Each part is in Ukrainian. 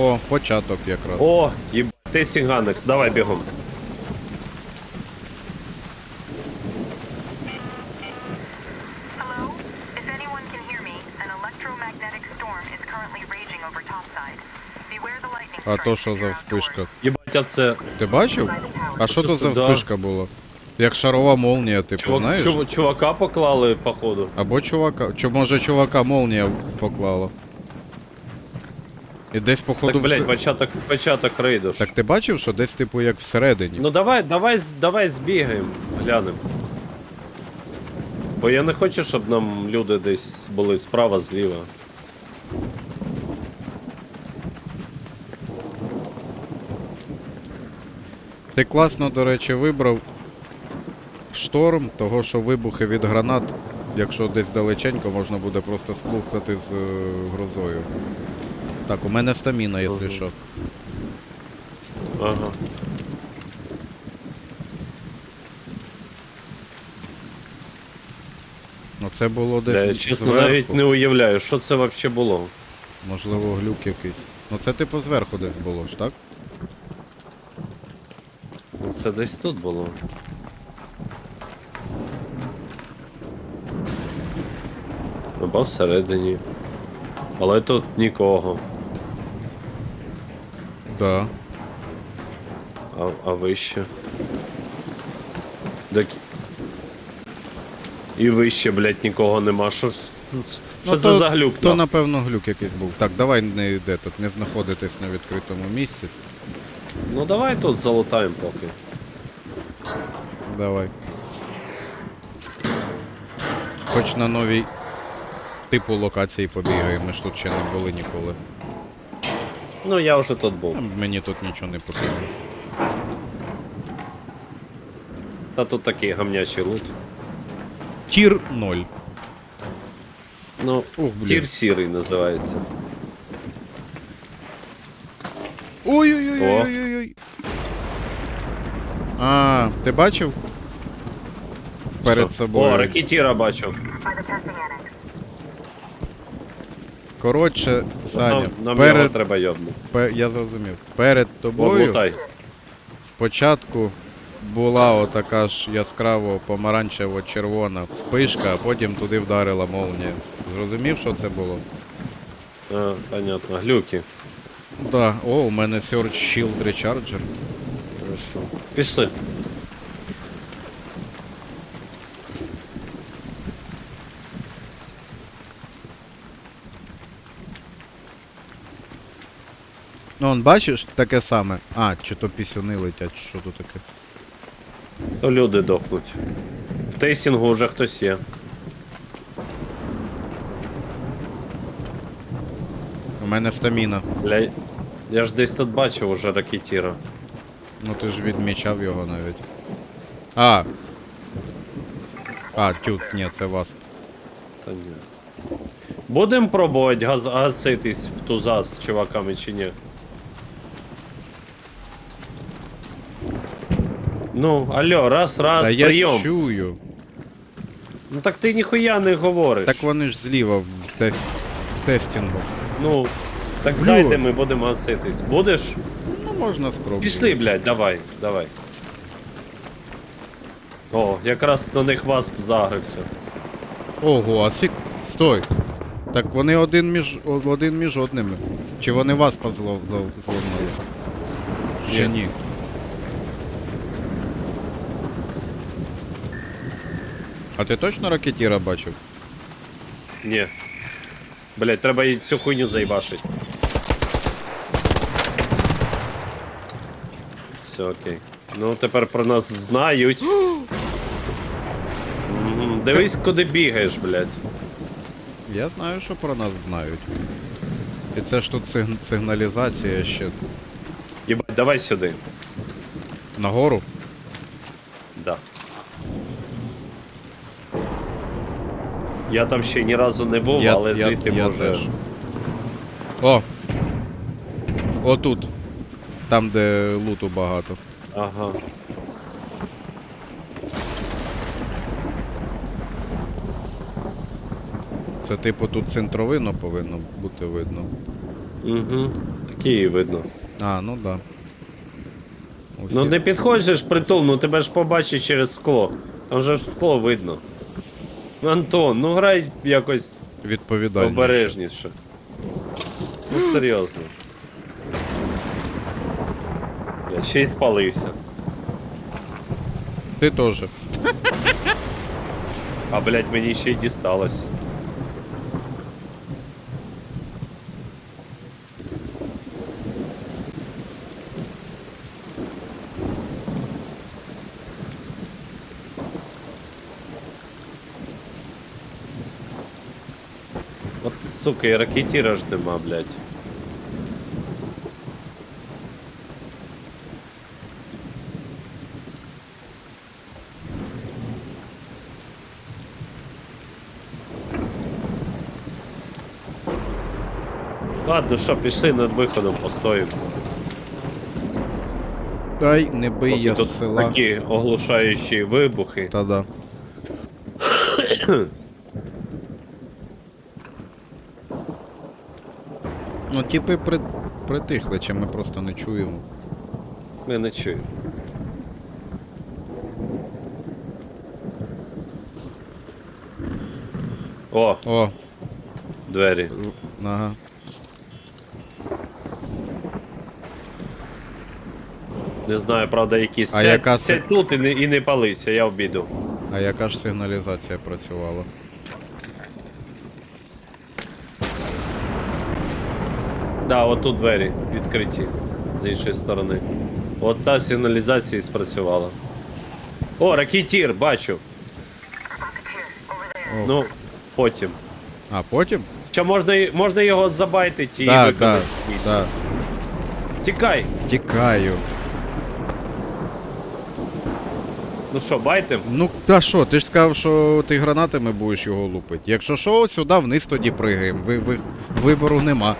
О, початок якраз. О, їб... ти Сінганекс, давай бігом. Hello? If anyone can hear me, an electromagnetic storm is currently raging over topside. Beware the lightning А то що за вспишка? Їбать, а це. Ти бачив? А що то за да? вспишка була? Як шарова молнія, типу, Чувак, знаєш? чув- чувака поклали, походу. Або чувака. Чи може чувака молнія поклала? І десь походу Так, блядь, вс- початок, початок рейду. ж. Так ти бачив, що десь типу як всередині? Ну давай, давай, з- давай збігаємо, глянемо. Бо я не хочу, щоб нам люди десь були справа, зліва. Ти класно, до речі, вибрав в шторм, того що вибухи від гранат, якщо десь далеченько, можна буде просто сплутати з е, грозою. Так, у мене стаміна, якщо Ага. що. Ага. Ну це було десь я чесно зверху. навіть не уявляю, що це взагалі було. Можливо, глюк якийсь. Ну це типу зверху десь було ж, так? Ну, Це десь тут було. Або всередині. Але тут нікого. Да. А, а вище. Так... І вище, блядь, нікого нема. Що, ж- що це то, за глюк? То нахуй? напевно глюк якийсь був. Так, давай не йде тут, не знаходитись на відкритому місці. Ну давай тут залутаємо поки. Давай. Хоч на новій типу локації побігаємо, ми ж тут ще не були ніколи. Ну я вже тут був. Мені тут нічого не потрібно. Та тут такий гамнячий лут. Тір 0. Ну, Ух, блін. тір сірий називається. Ой-ой-ой-ой-ой-ой. А, ти бачив? Перед Що? собою. О, ракетіра бачу. By the. Коротше, Саня, Нам, нам його треба йобнути. пе- я зрозумів. Перед тобою Лутай. спочатку була отака ж яскраво помаранчево-червона вспишка, а потім туди вдарила молнія. Зрозумів, що це було? А, понятно, глюки. Да. О, у мене Search Shield Recharger. Хорошо. Пішли. Он бачиш таке саме. А, чи то пісюни летять, чи що тут таке. То люди дохнуть. В тейстінгу вже хтось є. У мене стаміна. Бля, я ж десь тут бачив уже ракетіра. Ну ти ж відмічав його навіть. А. А, тют, ні, це вас. Та ні. Будем пробувати газ гаситись в туза з чуваками чи ні? Ну, алло, раз, раз, Та я прийом. чую. Ну так ти ніхуя не говориш. Так вони ж зліва в, тест... в тестінгу. Ну, так Блю. зайдемо і будемо гаситись. Будеш? Ну, можна спробувати. Пішли, блядь, давай, давай. О, якраз на них васп загрився. Ого, а сік. Стой. Так вони один між о- один між одними. Чи вони вас позло зл- зломили? Ще Ні. А ти точно ракетіра бачив? Ні. Блядь, треба і цю хуйню заїбашить. Все окей. Ну тепер про нас знають. Мгм, Дивись, куди бігаєш, блядь. Я знаю, що про нас знають. І це ж тут сигн- сигналізація ще Єбать, давай сюди. нагору. Я там ще ні разу не був, Я, але я, звідти я може. теж. О! Отут. Там, де луту багато. Ага. Це типу тут центровино повинно бути видно. Угу. Такі і видно. А, ну да. Усі... Ну не підходиш притул, ну тебе ж побачить через скло. Там же ж скло видно. Ну, Антон, ну грай якось Відповідальніше. обережніше. Ну серйозно. Я ще й спалився. Ти теж. А блять, мені ще й дісталось. От сука, і ракетіра ж нема, блять. Ладно, що, пішли над виходом, постоїмо. Дай, не бий Поки я тут з села. такі оглушаючі вибухи. Та да. ну, типи при... притихли, чи ми просто не чуємо. Ми не чуємо. О, О, двері. ага. Не знаю, правда, які А сядь, яка сядь тут і не, і не палися, я обіду. А яка ж сигналізація працювала? Да, от тут двері відкриті з іншої сторони. От та сигналізація і спрацювала. О, ракетір, бачу. Ну, потім. А потім? Чи можна, й- можна його забайтити і Так, так, виконати місію? так. Тікай! Тікаю. Ну що, байтим? Ну, та що, ти ж сказав, що ти гранатами будеш його лупити. Якщо що, сюди вниз тоді пригаємо. Ви, ви, вибору нема.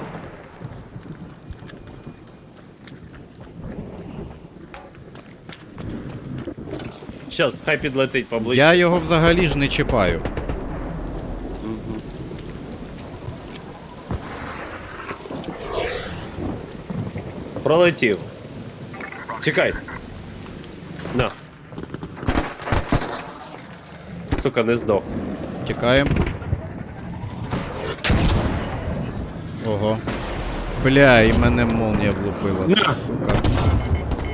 Щас, хай підлетить поближче. Я його взагалі ж не чіпаю. Пролетів. Чекай. На. Сука, не здох. Тікаємо. Ого. Бля, і мене молнія влупила, На. сука.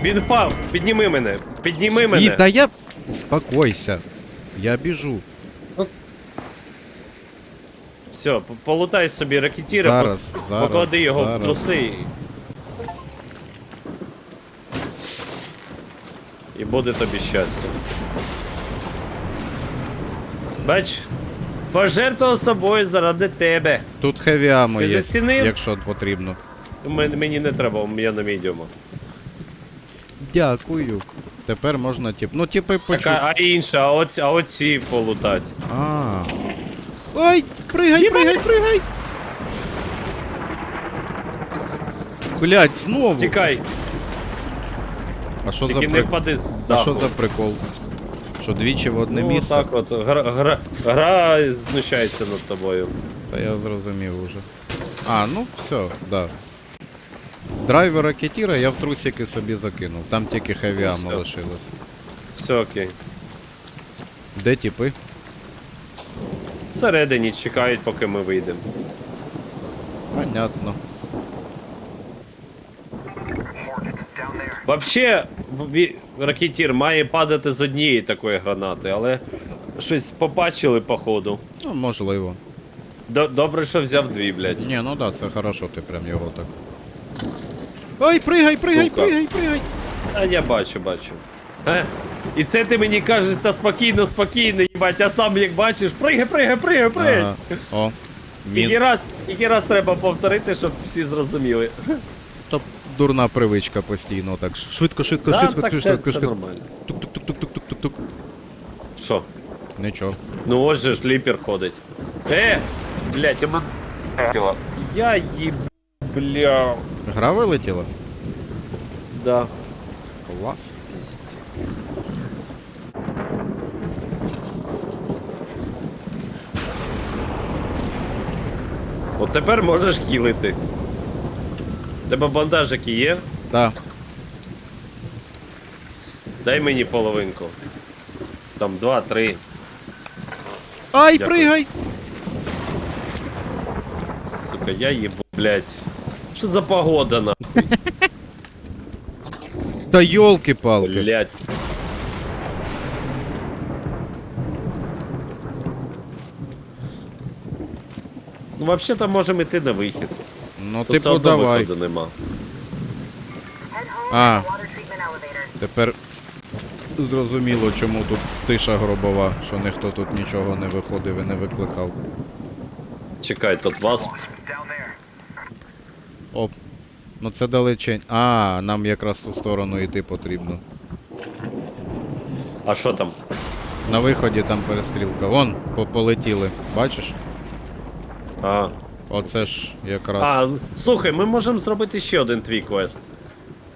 Він впав! Підніми мене! Підніми І, мене! та я. Спокойся. Я біжу. Все, полутай собі ракетіра, Зараз, пос- зараз, поклади його зараз. в труси. І... і буде тобі щастя. Бач, пожертвував собою заради тебе. Тут хеві амо Ти є, зацінив? якщо потрібно. Мен- Мені не треба, я на мідіуму. Дякую. Тепер можна тип. Ну, типи Так, почути. а, а інша, а, оці, а оці полутать. А. Ой, пригай, пригай, пригай! Блять, знову. Тікай, А що за тільки не прик... впади з А даху. що за прикол? Що двічі в одне ну, місце? так от, гра, гра, гра знущається над тобою. Та я зрозумів уже. А, ну все, да. Драйвер ракетіра я в трусики собі закинув. Там тільки хеві Ну, все. лишилось. Все окей. Де типи? Всередині чекають, поки ми вийдемо. Понятно. Вообще, ві- ракетір має падати з однієї такої гранати, але щось побачили походу. Ну, можливо. До- Добре, що взяв дві, блядь. Ні, ну да, це хорошо, ти прям його так. Ой, пригай, пригай, Сука. пригай, пригай! А я бачу, бачу. Е? І це ти мені кажеш, та спокійно, спокійно, їбать, а сам як бачиш, пригай, пригай, пригай, пригай. Ага. О, Скільки раз, скільки раз треба повторити, щоб всі зрозуміли. То дурна привичка постійно, так. Швидко, швидко, Да, швидко, так швидко, це, швидко, це швидко. нормально. Тук-тук-тук-тук-тук-тук-тук. Що? Нічого. Ну ось же ж ліпер ходить. Е! Блять, я мен- Я їб... Бля. Гра вилетіла? Да. Клас. От тепер можеш хілити. Тебе бандажики є? Да. Дай мені половинку. Там два, три. Ай, Дякую. пригай! Сука, я їбу, блядь. Що за погода нахуй? Та йолки-палки. Блядь. Ну, взагалі-то можемо йти на вихід. Ну, Тут все типу, одно давай. виходу нема. Elevator. Тепер зрозуміло, чому тут тиша гробова, що ніхто тут нічого не виходив і не викликав. Чекай, тут вас. Оп. Ну це далечень. А, нам якраз в ту сторону йти потрібно. А що там? На виході там перестрілка. Вон, по- полетіли. Бачиш? А. Оце ж якраз. а, слухай, ми можемо зробити ще один твій квест.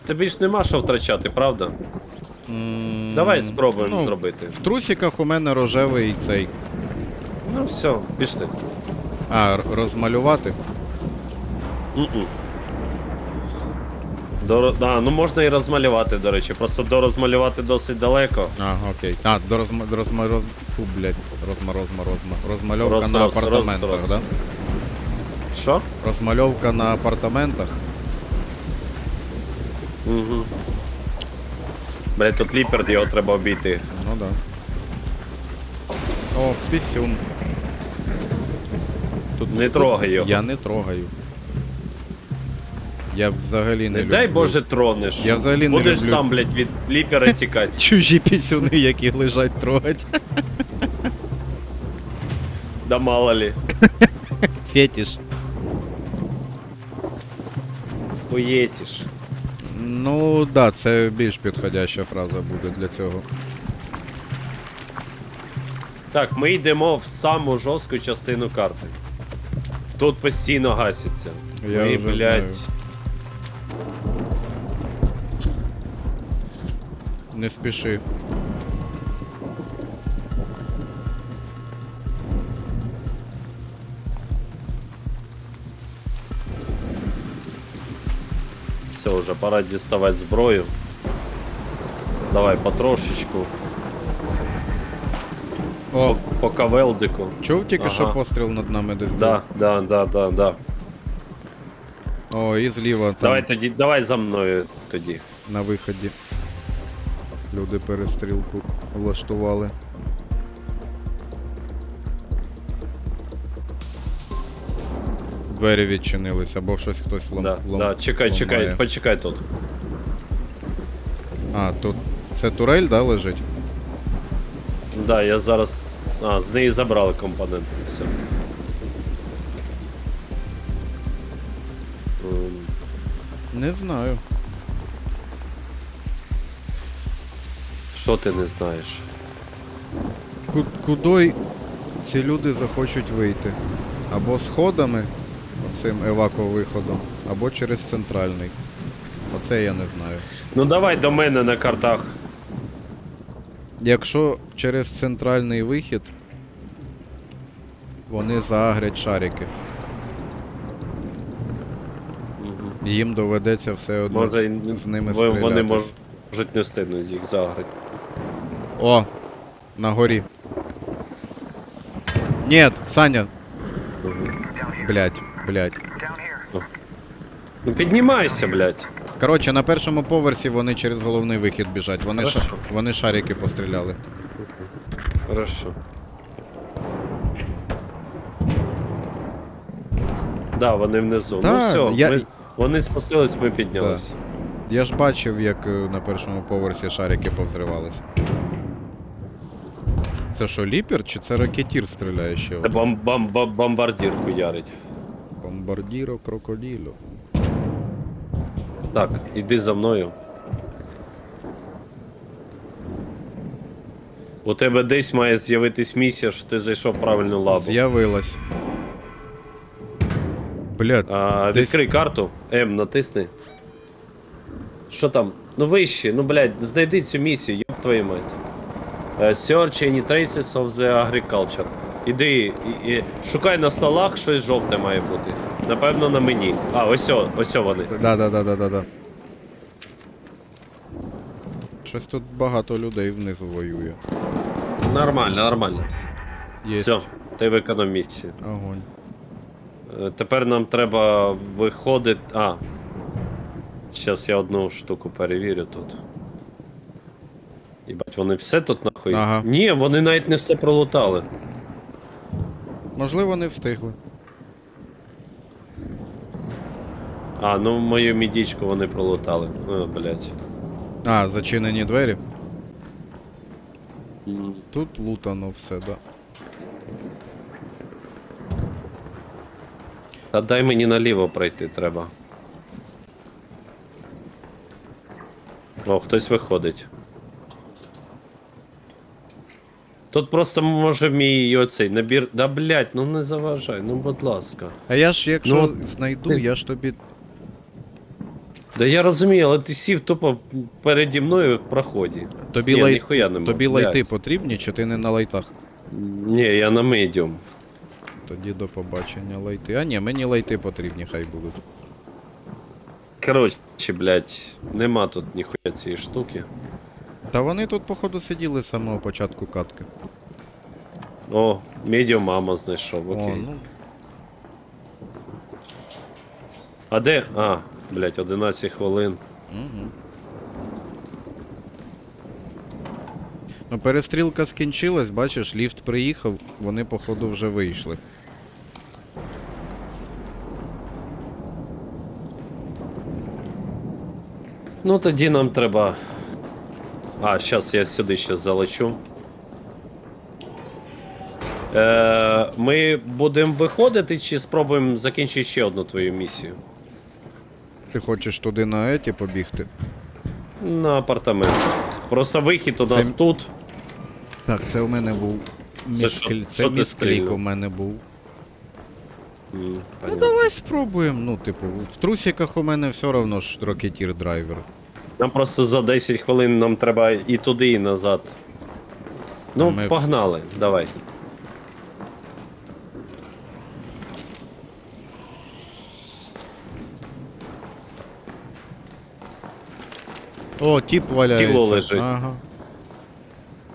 Тобі ж нема що втрачати, правда? М, Давай спробуємо ну, зробити. В трусиках у мене рожевий цей. Ну все, пішли. А, р- розмалювати? М-м. До, да, ну можна і розмалювати, до речі. Просто до розмалювати досить далеко. А, окей. А, до розма... до розма... роз... Фу, блядь. Розма, розма, розма. Розмальовка Роз, на роз, апартаментах, роз, роз. да? Що? Розмальовка на апартаментах. Угу. Блять, тут ліперд, його треба обійти. Ну да. О, пісюн. Тут Не трогай його. Я не трогаю. Я взагалі не, Не люблю. дай Боже тронеш. Я взагалі не Будеш люблю. сам, блять, від ліпера тікати. Чужі пісюни, які лежать трогать. Да мало ли. Фетіш. Поєтіш. Ну да, це більш підходяща фраза буде для цього. Так, ми йдемо в саму жорстку частину карти. Тут постійно гаситься. Я ми, вже блядь. знаю. Не спіши. Все, вже пора діставати зброю. Давай потрошечку. О, По кавелдику. чув тільки що Ага. постріл над нами десь був? Да, да, да, да, да. О, і зліва там Давай тоді, давай за мною тоді. на виході. Люди перестрілку влаштували. Двері відчинились, або щось хтось лом... Да, лом... да, чекай, чекай, ламає. почекай тут. А, тут це турель, да, лежить? Да, я зараз. А, з неї забрали компоненти. Все. Не знаю. Що ти не знаєш? Ку- Кудой ці люди захочуть вийти? Або сходами, цим евако-виходом, або через центральний. Оце я не знаю. Ну давай до мене на картах. Якщо через центральний вихід, вони заагрять шарики. Їм доведеться все одно Може, і з ними вони можуть не встигнуть їх заграти. О! На горі. Нет, Саня. Блять, блять. Ну піднімайся, блядь. Коротше, на першому поверсі вони через головний вихід біжать. Вони, ша... Хорошо. вони шарики постріляли. Хорошо. Да, вони внизу. Да, ну все, я- ми, вони спустились, ми піднялись. Я ж бачив, як е, на першому поверсі шарики повзривалися. Це що, ліпер чи це ракетір стріляє ще? Це бом бом бом бомбардір хуярить. Бомбардіро крокоділо. Так, іди за мною. У тебе десь має з'явитись місія, що ти зайшов в правильну лабу. З'явилась. Блядь, А, десь- відкрий карту, М, натисни. Що там? Ну вище, ну блядь, знайди цю місію, ёб твою мать. Е, Search any traces of the agriculture. Іди і, і шукай на столах щось жовте має бути. Напевно, на мені. А, ось о, ось о вони. Да, да, да, да, да, да. Щось тут багато людей внизу воює. Нормально, нормально. Все, ти виконав місію. Огонь. Е, Тепер нам треба виходити. А. Зараз я одну штуку перевірю тут. Їбать, вони все тут нахуй. Ага. Ні, вони навіть не все пролутали. Можливо, не встигли. А, ну мою мідічку вони пролутали. О, блядь. А, зачинені двері. Тут лутано все, да. Та дай мені наліво пройти треба. О, хтось виходить. Тут просто може мій оцей набір. Да блять, ну не заважай, ну будь ласка. А я ж, якщо Ну, знайду, ти- я ж тобі. Да я розумію, але ти сів тупо переді мною в проході. Тобі, лай... ніхуя нема, тобі блядь. лайти потрібні, чи ти не на лайтах? Ні, я на медіум. Тоді до побачення лайти. А ні, мені лайти потрібні, хай будуть. Коротше, блять, нема тут ніхуя цієї штуки. Та вони тут, походу, сиділи з самого початку катки. О, медіум мама знайшов, окей. О, ну, А де? А, блять, 11 хвилин. ну, перестрілка скінчилась, бачиш, ліфт приїхав, вони, походу, вже вийшли. Ну тоді нам треба. А, зараз я сюди ще залечу. Е, ми будемо виходити чи спробуємо закінчити ще одну твою місію? Ти хочеш туди на еті побігти? На апартамент. Просто вихід у нас Це- тут. Так, це у мене був. Це що- Це ти місклік стрільнув? у мене був. М, Ну понятно. давай спробуємо. Ну, типу, в трусиках у мене все одно ж рокетір драйвер. Нам просто за 10 хвилин нам треба і туди, і назад. Ну, ми вс- погнали, давай. О, тіп валяється. Тіло лежить. Ага.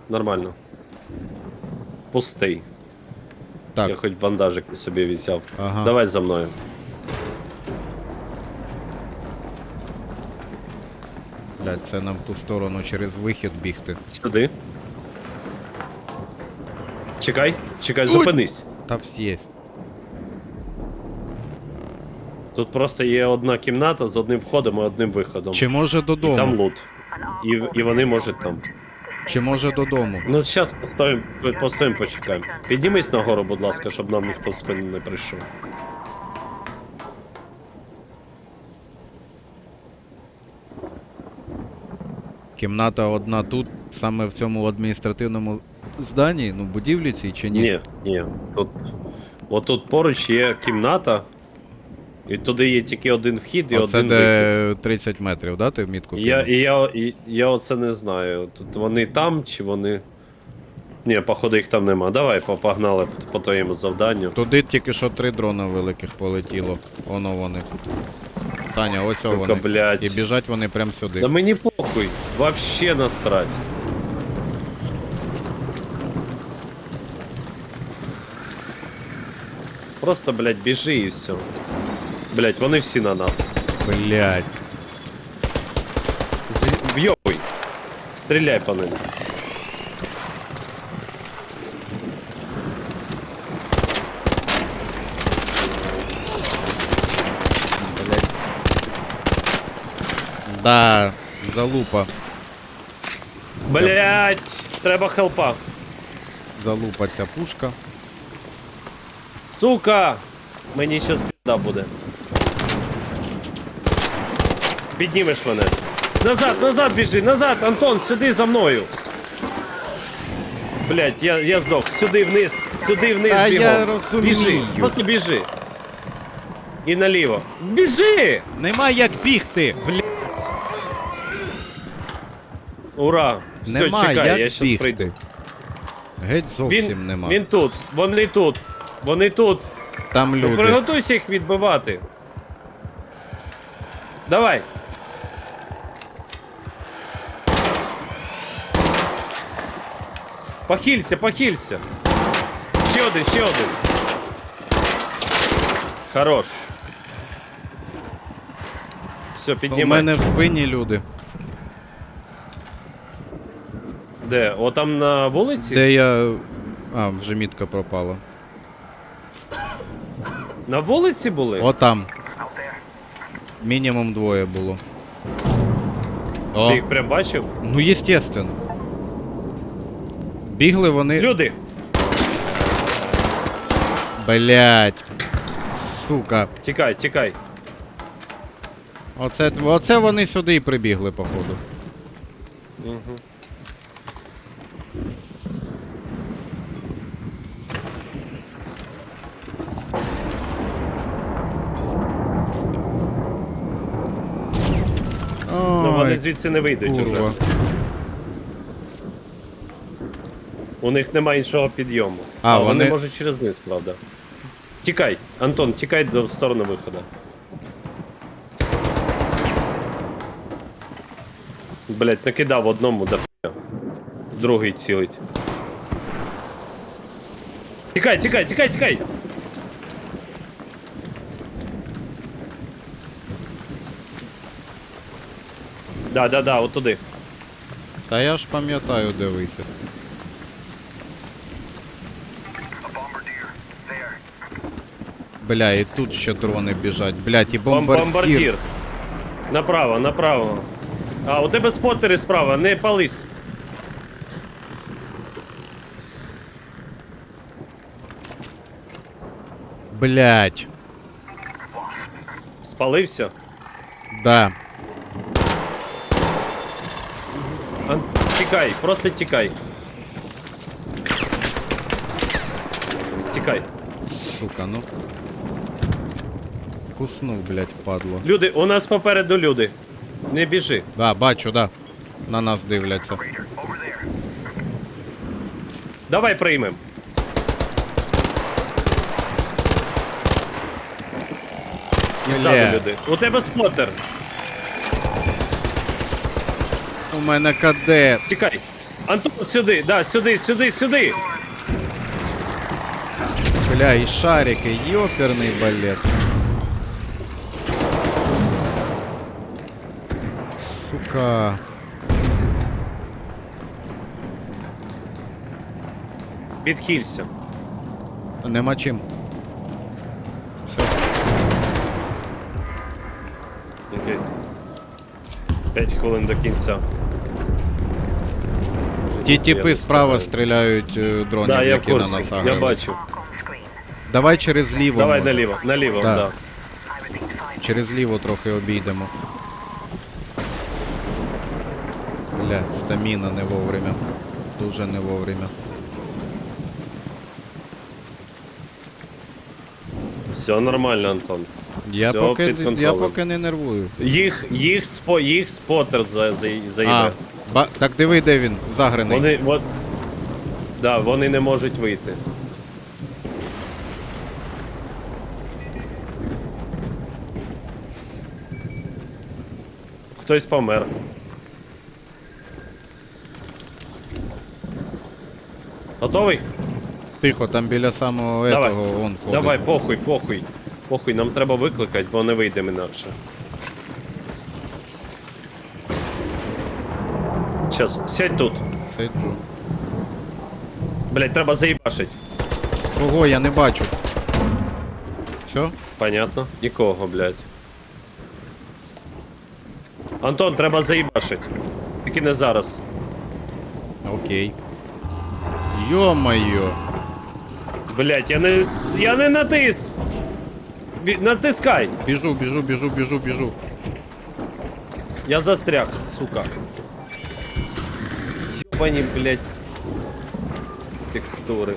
Нормально. Пустий. Так, Я хоч бандажик собі взяв. Ага. Давай за мною. блядь, це нам в ту сторону через вихід бігти. Сюди. Чекай, чекай, зупинись. Та всі є. Тут просто є одна кімната з одним входом і одним виходом. Чи може І там додому? лут. І, і вони можуть там. Чи може додому? Ну, зараз постоїмо, постоїмо, почекаємо. Піднімись нагору, будь ласка, щоб нам ніхто з спини не прийшов. Кімната одна тут, саме в цьому адміністративному зданні, ну, будівлі цій чи ні? Ні, ні. Тут. Отут поруч є кімната. І туди є тільки один вхід і Оце один вихід. де 30 метрів, да? Ти мітку Я, кинув? і я, і, я оце не знаю. Тут вони там чи вони. Ні, походу їх там нема. Давай по- погнали по, по твоєму завданню. Туди тільки що три дрона великих полетіло. Воно вони. Саня, ось о Сука, вони. блядь. І біжать вони прямо сюди. Да мені похуй. Вообще насрать. Просто, блядь, біжи і все. Блядь, вони всі на нас. Блядь. З... Вйобуй. Стріляй по ним. Да, залупа. Блядь, треба хелпа. Залупа ця пушка. Сука! Мені щас біда буде. Піднімеш мене. Назад, назад біжи, назад, Антон, сюди за мною. Блять, я, я здох. Сюди вниз, сюди вниз Та бігом. я розумію. Біжи, просто біжи. І наліво. Біжи! Нема як бігти! Блять. Ура! Все, Нема чекай, як я щас бігти. прийду. Геть зовсім Він, нема. він тут, вони тут, вони тут. Там люди. Приготуйся їх відбивати. Давай. Похилься, похилься. Ще один, ще один. Хорош. Все, У мене в спині люди. Де? О, там на вулиці? Де я. А, вже мітка пропала. На вулиці були? О там. Мінімум двоє було. О, Ти їх прям бачив? ну естественно. Бігли вони. Люди! Блять. Сука. Тікай, тікай. Оце, оце вони сюди і прибігли, походу. Угу. Ну вони звідси не вийдуть курва. уже. У них немає іншого підйому. А, вони... вони- можуть через низ, правда. Тікай, Антон, тікай до в сторону виходу. Блять, накидав одному хуя. Другий цілить. Тікай, тікай, тікай, тікай! Да, да, да, от туди. Та я ж пам'ятаю, де вийти. Бля, і тут ще дрони біжать. Блять, і Бом- бомбардір. Бомбардір. Направо, направо. А, у тебе спотери справа, не пались. Блять. Спалився. Да. Ан... Тікай, просто тікай. Тікай. Сука, ну. Куснув, блять, падло. Люди, у нас попереду люди. Не біжи. Да, бачу, да. На нас дивляться. Давай приймем. І ззаду люди. У тебе спотер. У мене КД. Тікай. Антон, сюди, да, сюди, сюди, сюди. Бля, і шарики, йоперний балет. Сука. Відхилься. Нема чим. Все. Окей. 5 хвилин до кінця. Ті я тіпи справа стріляють е, дронів, Да, я в які на курсі, нас я агрили. бачу. Давай через ліво. Давай може. наліво, наліво, Да. да. Через ліво трохи обійдемо. Бля, стаміна не вовремя. Дуже не вовремя. Все нормально, Антон. Я Всё поки, під я контролем. поки не нервую. Їх, їх, спо, їх спотер за, за, А, заїбе. ба, так диви, де він, загрений. Вони, от, да, вони не можуть вийти. Хтось помер. Готовий? Тихо, там біля самого Давай. етого он ходить. Давай, похуй, похуй. Похуй, нам треба викликати, бо не вийдемо інакше. Щас, сядь тут. Сиджу. Блять, треба заїбашить. Кого я не бачу. Все? Понятно. Нікого, блядь. Антон, треба заїбашить. Тільки не зараз. Окей. Йо-моє. Блять, я не. Я не натис! Бі- Натискай! Біжу, біжу, біжу, біжу, біжу. Я застряг, сука. Ёбані, блять. Текстури.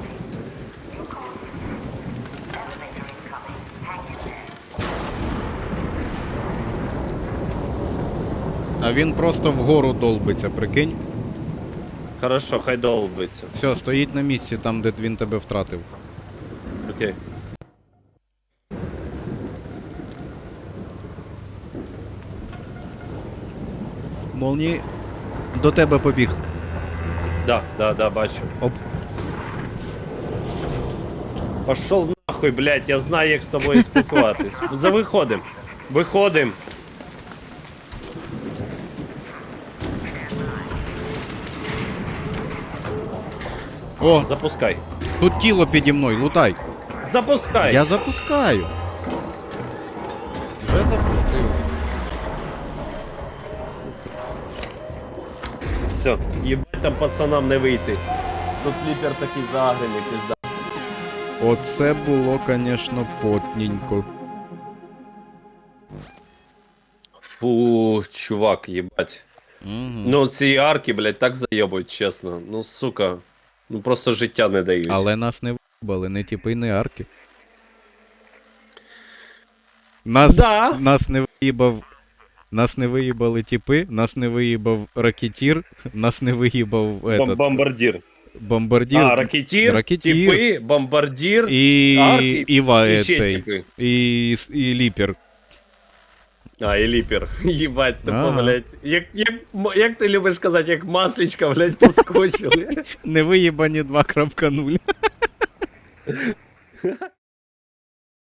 А він просто вгору долбиться, прикинь. Хорошо, хай долбиться. Все, стоїть на місці там, де він тебе втратив. Окей. Молні до тебе побіг. Да, да, да, бачу. Оп. Пошел нахуй, блядь, я знаю, як з тобою спілкуватись. За виходим. Виходим. О, Запускай. тут тіло піді мною, лутай. Запускай. Я запускаю. Вже запустив. Все. Єбать там пацанам не вийти. Тут ліпер такий загрений, пізда. Оце було, звісно, потненько. Фу, чувак, їбать. Угу. Ну, ці арки, блядь, так зайобують, чесно. Ну, сука. Ну просто життя не дають. Але нас не вибали, не тіпи, не арки. Нас, Да. нас не виїбав. Нас не виїбали тіпи, нас не виїбав ракетір, нас не виїбав этот, бомбардір. бомбардір А, ракетір, ракетір. тіпи, бомбардір і, арки, і, ва- і цей, тіпи. і, с- і ліпер. А, і ліпер. Їбать, тупо, Ага. блядь. Як, як, м- як ти любиш казати, як масличка, блядь, поскочили. Не виїбані 2.0.